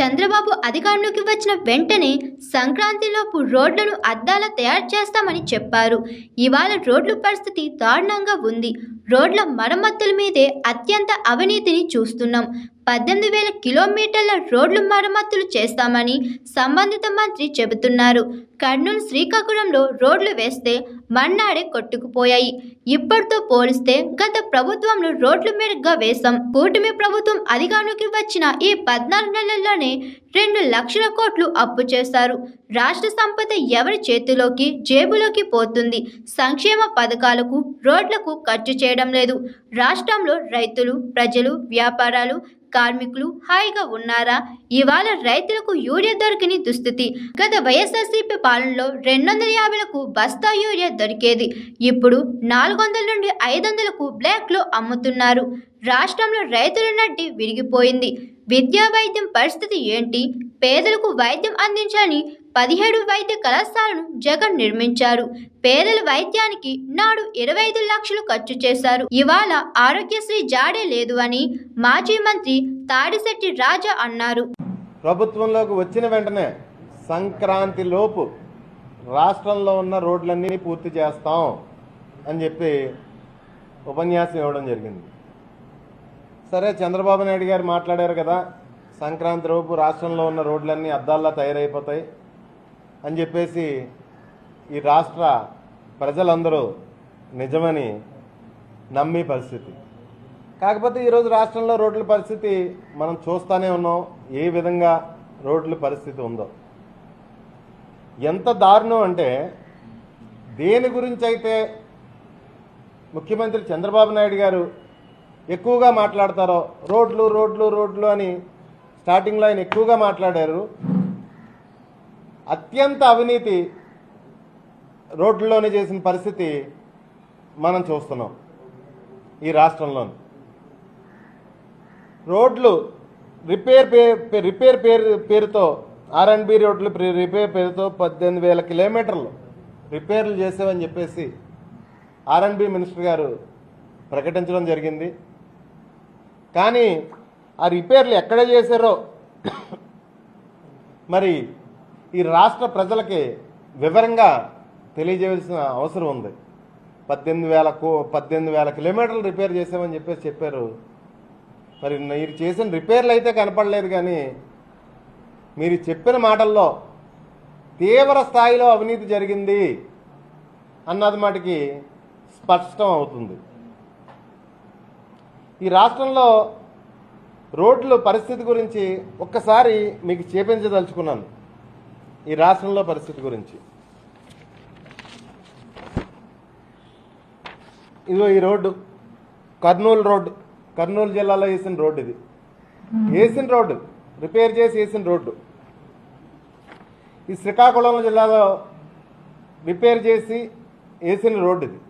చంద్రబాబు అధికారంలోకి వచ్చిన వెంటనే సంక్రాంతిలోపు రోడ్లను అద్దాల తయారు చేస్తామని చెప్పారు. ఇవాళ రోడ్ల పరిస్థితి దారుణంగా ఉంది. రోడ్ల మరమ్మతుల మీదే అత్యంత అవినీతిని చూస్తున్నాం. పద్దెనిమిది వేల కిలోమీటర్ల రోడ్లు మరమ్మతులు చేస్తామని సంబంధిత మంత్రి చెబుతున్నారు. కర్నూలు శ్రీకాకుళంలో రోడ్లు వేస్తే మన్నాడే కొట్టుకుపోయాయి. ఇప్పటితో పోలిస్తే గత ప్రభుత్వంలో రోడ్లు మెరుగ్గా వేశాం. కూటమి ప్రభుత్వం అధికారంలోకి వచ్చిన ఈ పద్నాలుగు నెలల్లోనే రెండు లక్షల కోట్లు అప్పు చేశారు రాష్ట్ర సంపద ఎవరి చేతిలోకి జేబులోకి పోతుంది. సంక్షేమ పథకాలకు రోడ్లకు ఖర్చు చేయడం లేదు. రాష్ట్రంలో రైతులు ప్రజలు వ్యాపారాలు కార్మికులు హాయిగా ఉన్నారా? ఇవాళ రైతులకు యూరియా దొరికిన దుస్థితి. గత వైఎస్ఆర్సీపీ పాలనలో రెండు వందల యాభైలకు బస్తా యూరియా దొరికేది. ఇప్పుడు నాలుగు వందల నుండి ఐదు వందలకు బ్లాక్లో అమ్ముతున్నారు. రాష్ట్రంలో రైతుల నడ్డి విరిగిపోయింది. విద్యా వైద్యం పరిస్థితి ఏంటి? పేదలకు వైద్యం అందించాలని పదిహేడు వైద్య కళాశాలను జగన్ నిర్మించారు. పేదల వైద్యానికి నాడు ఇరవై ఐదు లక్షలు ఖర్చు చేశారు. ఇవాళ ఆరోగ్యశ్రీ జాడే లేదు అని మాజీ మంత్రి తాడిశెట్టి రాజా అన్నారు. ప్రభుత్వంలోకి వచ్చిన వెంటనే సంక్రాంతి లోపు రాష్ట్రంలో ఉన్న రోడ్లన్నీ పూర్తి చేస్తాం అని చెప్పి ఉపన్యాసం ఇవ్వడం జరిగింది. సరే చంద్రబాబు నాయుడు గారు మాట్లాడారు కదా సంక్రాంతి లోపు రాష్ట్రంలో ఉన్న రోడ్లన్నీ అద్దాల్లా తయారైపోతాయి. అని చెప్పేసి ఈ రాష్ట్ర ప్రజలందరూ నిజమని నమ్మి పరిస్థితి. కాకపోతే ఈరోజు రాష్ట్రంలో రోడ్ల పరిస్థితి మనం చూస్తూనే ఉన్నాం ఏ విధంగా రోడ్ల పరిస్థితి ఉందో. ఎంత దారుణం అంటే దేని గురించి అయితే ముఖ్యమంత్రి చంద్రబాబు నాయుడు గారు ఎక్కువగా మాట్లాడతారో రోడ్లు రోడ్లు రోడ్లు అని స్టార్టింగ్లో ఆయన ఎక్కువగా మాట్లాడారు అత్యంత అవినీతి రోడ్లలోనే చేసిన పరిస్థితి మనం చూస్తున్నాం ఈ రాష్ట్రంలోని. రోడ్లు రిపేర్ పే రిపేర్ పేరు పేరుతో ఆర్ఎండ్బి రోడ్లు ప్రి- రిపేర్ పేరుతో పద్దెనిమిది వేల కిలోమీటర్లు రిపేర్లు చేసేవని చెప్పేసి ఆర్ అండ్ బి మినిస్టర్ గారు ప్రకటించడం జరిగింది. కానీ ఆ రిపేర్లు ఎక్కడ చేశారో మరి ఈ రాష్ట్ర ప్రజలకి వివరంగా తెలియజేయాల్సిన అవసరం ఉంది. పద్దెనిమిది వేల కో పద్దెనిమిది వేల కిలోమీటర్లు రిపేర్ చేసామని చెప్పేసి చెప్పారు. మరి మీరు చేసిన రిపేర్లు అయితే కనపడలేదు కానీ మీరు చెప్పిన మాటల్లో తీవ్ర స్థాయిలో అవినీతి జరిగింది అన్నది మాటికి స్పష్టం అవుతుంది. ఈ రాష్ట్రంలో రోడ్ల పరిస్థితి గురించి ఒక్కసారి మీకు చేపించదలుచుకున్నాను. ఈ రాష్ట్రంలో పరిస్థితి గురించి. ఇదిగో ఈ రోడ్డు. కర్నూలు రోడ్డు. కర్నూలు జిల్లాలో వేసిన రోడ్డు ఇది. వేసిన రోడ్డు. రిపేర్ చేసి వేసిన రోడ్డు. ఈ శ్రీకాకుళం జిల్లాలో రిపేర్ చేసి వేసిన రోడ్డు ఇది.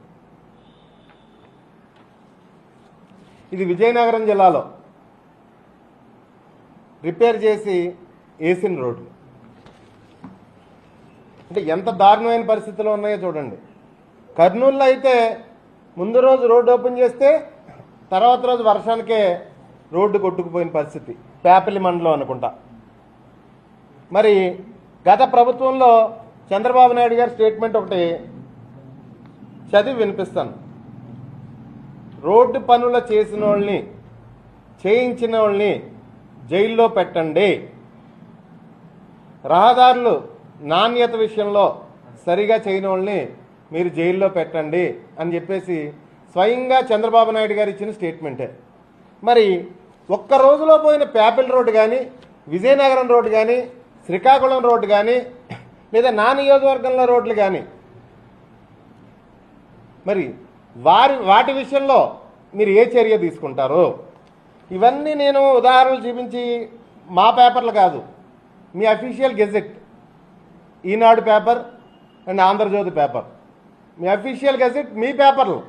ఇది విజయనగరం జిల్లాలో రిపేర్ చేసి వేసిన రోడ్డు. అంటే ఎంత దారుణమైన పరిస్థితులు ఉన్నాయో చూడండి. కర్నూలులో అయితే ముందు రోజు రోడ్డు ఓపెన్ చేస్తే తర్వాత రోజు వర్షానికే రోడ్డు కొట్టుకుపోయిన పరిస్థితి. పేపలి మండలం అనుకుంటా. మరి గత ప్రభుత్వంలో చంద్రబాబు నాయుడు గారి స్టేట్మెంట్ ఒకటి చదివి వినిపిస్తాను. రోడ్డు పనులు చేసిన వాళ్ళని చేయించిన వాళ్ళని జైల్లో పెట్టండి. రహదారులు నాణ్యత విషయంలో సరిగా చేయని వాళ్ళని మీరు జైల్లో పెట్టండి అని చెప్పేసి స్వయంగా చంద్రబాబు నాయుడు గారు ఇచ్చిన స్టేట్మెంటే. మరి ఒక్క రోజులో పోయిన పేపల్ రోడ్డు కానీ విజయనగరం రోడ్డు కానీ శ్రీకాకుళం రోడ్డు కానీ లేదా నా నియోజకవర్గంలో రోడ్లు కానీ మరి వారి వాటి విషయంలో మీరు ఏ చర్య తీసుకుంటారు? ఇవన్నీ నేను ఉదాహరణలు చూపించి మా పేపర్లు కాదు మీ official gazette. Eenadu paper and Andhra Jyothy paper. Me official gazette మీ పేపర్లు.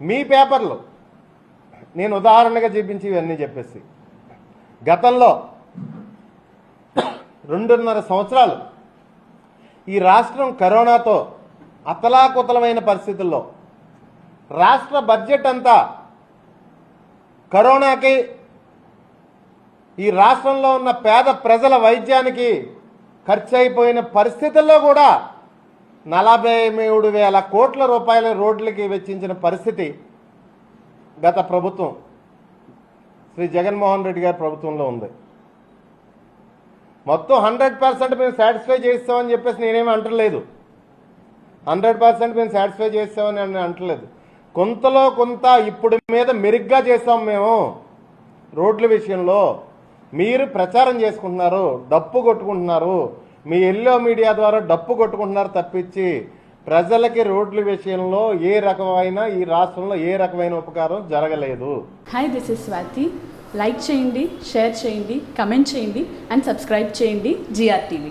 మీ పేపర్లు. నేను ఉదాహరణగా చూపించి ఇవన్నీ చెప్పేసి. గతంలో రెండున్నర సంవత్సరాలు ఈ రాష్ట్రం కరోనాతో అతలాకుతలమైన పరిస్థితుల్లో రాష్ట్ర బడ్జెట్ అంతా కరోనాకి ఈ రాష్ట్రంలో ఉన్న పేద ప్రజల వైద్యానికి ఖర్చు అయిపోయిన పరిస్థితుల్లో కూడా నలభై మూడు వేల కోట్ల రూపాయల రోడ్లకి వెచ్చించిన పరిస్థితి గత ప్రభుత్వం శ్రీ జగన్మోహన్ రెడ్డి గారి ప్రభుత్వంలో ఉంది. మొత్తం హండ్రెడ్ పర్సెంట్ మేము సాటిస్ఫై చేస్తామని చెప్పేసి నేనేమి అంటలేదు. హండ్రెడ్ పర్సెంట్ మేము సాటిస్ఫై చేస్తామని నేను అంటలేదు. కొంతలో కొంత ఇప్పుడు మీద మెరుగ్గా చేస్తాం మేము రోడ్ల విషయంలో. మీరు ప్రచారం చేసుకుంటున్నారు డప్పు కొట్టుకుంటున్నారు మీ ఎల్లో మీడియా ద్వారా డప్పు కొట్టుకుంటున్నారు తప్పించి ప్రజలకి రోడ్ల విషయంలో ఏ రకమైన ఈ రాష్ట్రంలో ఏ రకమైన ఉపకారం జరగలేదు. Hi this is Swathi like చేయండి షేర్ చేయండి కమెంట్ చేయండి అండ్ సబ్స్క్రైబ్ చేయండి జిఆర్ టీవీ